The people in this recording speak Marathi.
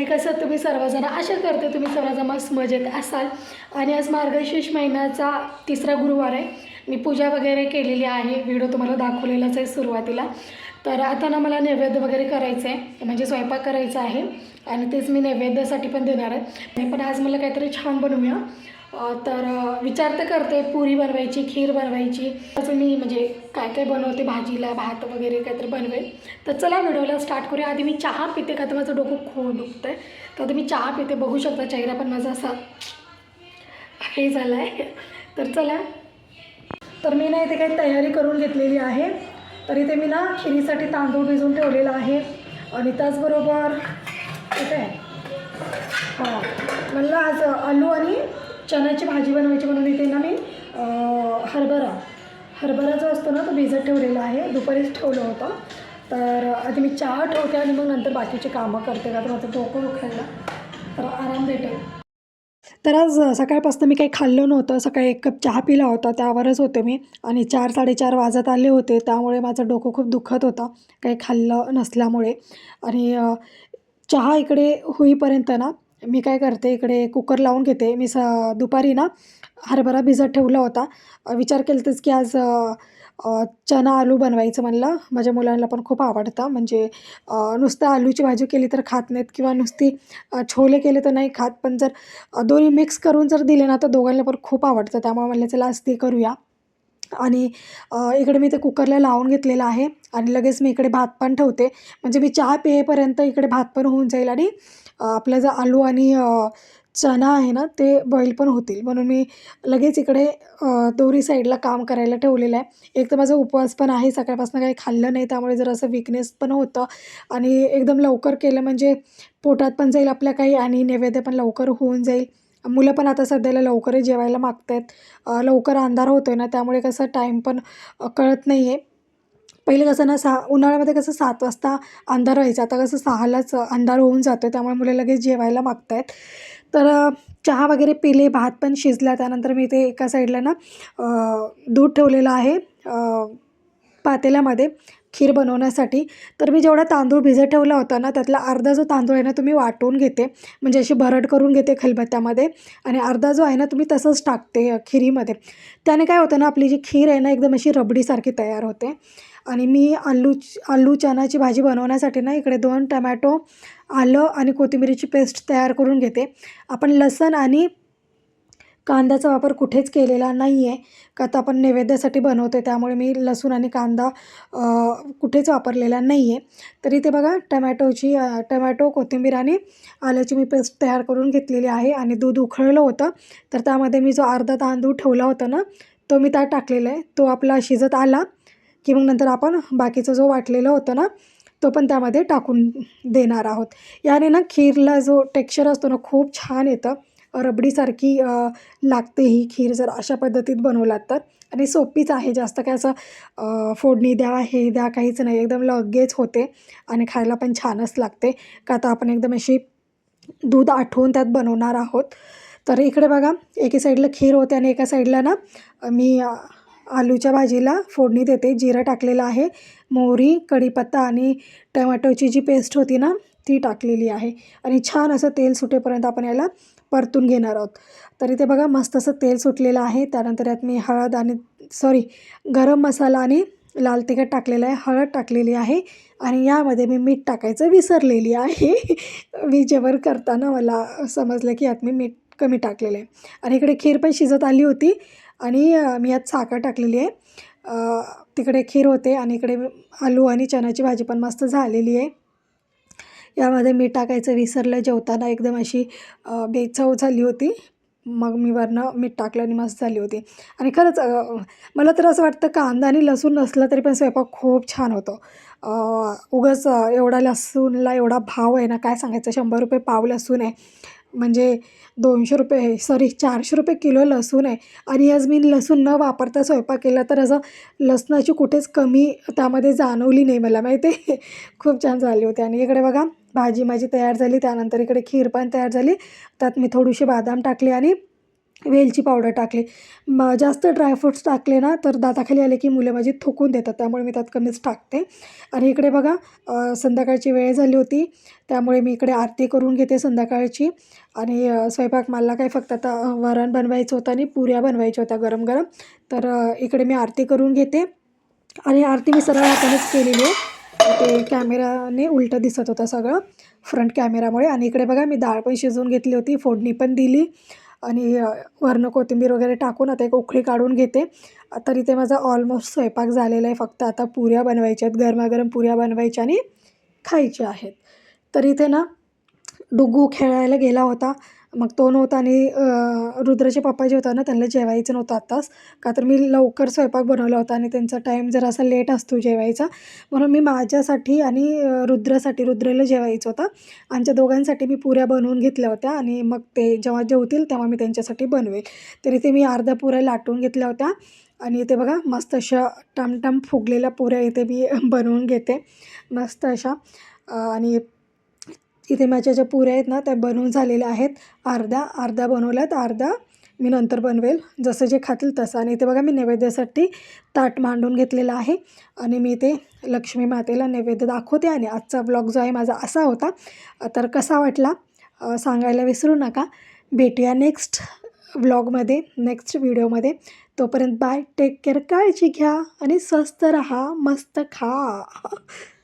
आणि कसं तुम्ही सर्वजण आशा करते तुम्ही सर्वजण मस्त मजेत असाल. आणि आज मार्गशीर्ष महिन्याचा तिसरा गुरुवार आहे. मी पूजा वगैरे केलेली आहे. व्हिडिओ तुम्हाला दाखवलेलाच आहे सुरुवातीला. तर आता ना मला नैवेद्य वगैरे करायचं आहे. म्हणजे स्वयंपाक करायचा आहे. आणि तेच मी नैवेद्यासाठी पण देणार आहे. पण आज मला काहीतरी छान बनवूया. तर विचार तर करते पुरी बनवायची खीर बनवायची. तसं मी म्हणजे काय काय बनवते भाजीला भात वगैरे काहीतरी बनवेल. तर चला व्हिडिओला स्टार्ट करूया. आधी मी चहा पिते का तर माझं डोकं खूप दुखतं आहे तर आता मी चहा पिते. बघू शकता चेहरा पण माझा असा हे झाला आहे तर चला. तर मी ना इथे काही तयारी करून घेतलेली आहे. तर इथे मी ना खिरीसाठी तांदूळ भिजवून ठेवलेला आहे. आणि त्याचबरोबर इथे हां. म्हणलं आज आलू चण्याची भाजी बनवायची म्हणून इथे ना मी हरभरा हरभरा जो असतो ना तो भिजत ठेवलेला आहे. दुपारीच ठेवलं होतं. तर आधी मी चहा ठेवते आणि मग नंतर बाकीचे कामं करते. का तर माझं डोकं दुखायला. तर आराम भेटेल. तर आज सकाळपासून मी काही खाल्लं नव्हतं. सकाळी एक कप चहा पिला होता. त्यावरच होते मी. आणि चार साडेचार वाजत आले होते. त्यामुळे माझं डोकं खूप दुखत होतं. काही खाल्लं नसल्यामुळे. आणि चहा इकडे होईपर्यंत ना मी काय करते इकडे कुकर लावून घेते. मी स दुपारी ना हरभरा भिजत ठेवला होता. विचार केलंच की आज चना आलू बनवायचं म्हणलं. माझ्या मुलांना पण खूप आवडतं. म्हणजे नुसतं आलूची भाजी केली तर खात नाहीत किंवा नुसती छोले केले तर नाही खात. पण जर दोन्ही मिक्स करून जर दिले ना तर दोघांना पण खूप आवडतं. त्यामुळे म्हणलं चला आज ते करूया. आणि इकडे मी ते कुकरला लावून घेतलेलं आहे. आणि लगेच मी इकडे भात पण ठेवते. म्हणजे मी चहा पियेपर्यंत इकडे भात पण होऊन जाईल आणि आपलं जर आलू आणि चणा आहे ना ते बॉईल पण होतील. म्हणून मी लगेच इकडे दोरी साईडला काम करायला ठेवलेलं आहे. एक तर माझा उपवास पण आहे सकाळपासून काही खाल्लं नाही त्यामुळे जर असं विकनेस पण होतं. आणि एकदम लवकर केलं म्हणजे पोटात पण जाईल आपल्या काही आणि नैवेद्य पण लवकर होऊन जाईल. मुलं पण आता सध्याला लवकर जेवायला मागत आहेत लवकर अंधार होतो आहे ना त्यामुळे कसं टाईम पण कळत नाही आहे पहिले कसं ना सहा उन्हाळ्यामध्ये कसं सात वाजता अंधार व्हायचा. आता कसं सहालाच अंधार होऊन जातो आहे त्यामुळे मुलं लगेच जेवायला मागत आहेत तर चहा वगैरे पिले भात पण शिजला. त्यानंतर मी ते एका साईडला ना दूध ठेवलेलं आहे पातेल्यामध्ये. खीर बनवण्यासाठी. तर मी जेवढा तांदूळ भिजत ठेवला होता ना त्यातला अर्धा जो तांदूळ आहे ना तुम्ही वाटून घेते. म्हणजे अशी भरड करून घेते खलबत्त्यामध्ये. आणि अर्धा जो आहे ना तुम्ही तसंच टाकते खिरीमध्ये. त्याने काय होतं ना आपली जी खीर आहे ना एकदम अशी रबडीसारखी तयार होते. आणि मी आलू आलू चणाची भाजी बनवण्यासाठी ना इकडे दोन टमॅटो आलं आणि कोथिंबिरीची पेस्ट तयार करून घेते. आपण लसण आणि कांद्याचा वापर कुठेच केलेला नाही आहे का तर आपण नैवेद्यासाठी बनवतो आहे त्यामुळे मी लसूण आणि कांदा कुठेच वापरलेला नाही आहे तरी ते बघा टमॅटोची टमॅटो कोथिंबीर आणि आल्याची मी पेस्ट तयार करून घेतलेली आहे आणि दूध उखळलं होतं. तर त्यामध्ये मी जो अर्धा तांदूळ ठेवला होता ना तो मी त्यात टाकलेला आहे. तो आपला शिजत आला की मग नंतर आपण बाकीचं जो वाटलेलं होतं ना तो पण त्यामध्ये टाकून देणार आहोत. याने ना खीरला जो टेक्स्चर असतो ना खूप छान येतं. रबडीसारखी लागते ही खीर जर अशा पद्धतीत बनवलात तर. आणि सोपीच आहे जास्त काय असं फोडणी द्या हे द्या काहीच नाही. एकदम लगेच होते आणि खायला पण छानच लागते. का आता आपण एकदम अशी दूध आठवून त्यात बनवणार आहोत. तर इकडे बघा एके साईडला खीर होते आणि एका साईडला ना मी आलूच्या भाजीला फोडणी देते. जिरं टाकलेलं आहे मोहरी कढीपत्ता आणि टमॅटोची जी पेस्ट होती ना ती टाकलेली आहे. आणि छान असं तेल सुटेपर्यंत आपण याला परतून घेणार आहोत. तर इथे बघा मस्त असं तेल सुटलेलं आहे. त्यानंतर यात मी हळद आणि सॉरी गरम मसाला आणि लाल तिखट टाकलेलं आहे. हळद टाकलेली आहे आणि यामध्ये मी मीठ टाकायचं विसरलेली आहे. मी जेवण करताना मला समजलं की यात मी मीठ कमी टाकलेलं आहे. आणि इकडे खीर पण शिजत आली होती आणि मी यात साखर टाकलेली आहे. तिकडे खीर होते आणि इकडे आलू आणि चण्याची भाजी पण मस्त झालेली आहे. यामध्ये मीठ टाकायचं विसरलं जेवताना एकदम अशी बेचव झाली होती. मग मी वरनं मीठ टाकलं आणि मस्त झाली होती. आणि खरंच मला तर असं वाटतं कांदा आणि लसूण नसलं तरी पण स्वयंपाक खूप छान होतो. उगंच उगाच एवढा लसूणला एवढा भाव आहे ना काय सांगायचं? शंभर रुपये पाव लसूण आहे. म्हणजे दोनशे रुपये सॉरी चारशे रुपये किलो लसूण आहे. आणि आज मी लसूण न वापरता स्वयंपाक केला तर असं लसणाची कुठेच कमी त्यामध्ये जाणवली नाही मला माहिती खूप छान झाली होती. आणि इकडे बघा भाजी माझी तयार झाली त्यानंतर इकडे खीर पण तयार झाली. त्यात मी थोडीशी बादाम टाकली आणि वेलची पावडर टाकली. म जास्त ड्रायफ्रूट्स टाकले ना तर दाताखाली आले की मुलं माझी थुकून देतात त्यामुळे मी त्यात कमीच टाकते. आणि इकडे बघा संध्याकाळची वेळ झाली होती त्यामुळे मी इकडे आरती करून घेते संध्याकाळची. आणि स्वयंपाक मला काय फक्त आता वरण बनवायचं होतं आणि पुऱ्या बनवायच्या होत्या गरम गरम. तर इकडे मी आरती करून घेते. आणि आरती मी सरळ हातानेच केलेली आहे. ते कॅमेराने उलटं दिसत होतं सगळं फ्रंट कॅमेरामुळे आणि इकडे बघा मी डाळ पण शिजवून घेतली होती फोडणी पण दिली. आणि अ, वरनं कोथिंबीर वगैरे टाकून आता एक उकळी काढून घेते. तरी ते माझा ऑलमोस्ट स्वयंपाक झालेला आहे. फक्त आता पुऱ्या बनवायच्या आहेत. गरमागरम पुऱ्या बनवायच्या आणि खायच्या आहेत. तर इथे ना डुग्गू खेळायला गेला होता. मग तो नव्हता आणि रुद्राचे पप्पा जे होता ना त्यांना जेवायचं नव्हतं आत्ताच. का तर मी लवकर स्वयंपाक बनवला होता आणि त्यांचा टाईम जरासा लेट असतो जेवायचा. म्हणून मी माझ्यासाठी आणि रुद्रासाठी रुद्रेला जेवायचं होतं. आमच्या दोघांसाठी मी पुऱ्या बनवून घेतल्या होत्या आणि मग ते जेव्हा जेवतील तेव्हा मी त्यांच्यासाठी बनवेल. तरी ते मी अर्ध्या पुऱ्या लाटून घेतल्या होत्या. आणि इथे बघा मस्त अशा टमटम फुगलेल्या पुऱ्या इथे मी बनवून घेते. मस्त अशा. आणि इथे माझ्या ज्या पुऱ्या आहेत ना त्या बनवून झालेल्या आहेत. अर्ध्या अर्ध्या बनवल्यात अर्धा मी नंतर बनवेल. जसं जे खातील तसं. आणि इथे बघा मी नैवेद्यासाठी ताट मांडून घेतलेलं आहे. आणि मी इथे लक्ष्मी मातेला नैवेद्य दाखवते. आणि आजचा ब्लॉग जो आहे माझा असा होता. तर कसा वाटला? सांगायला विसरू नका. भेटूया नेक्स्ट ब्लॉगमध्ये नेक्स्ट व्हिडिओमध्ये तोपर्यंत बाय टेक केअर काळजी घ्या. आणि स्वस्त राहा. मस्त खा.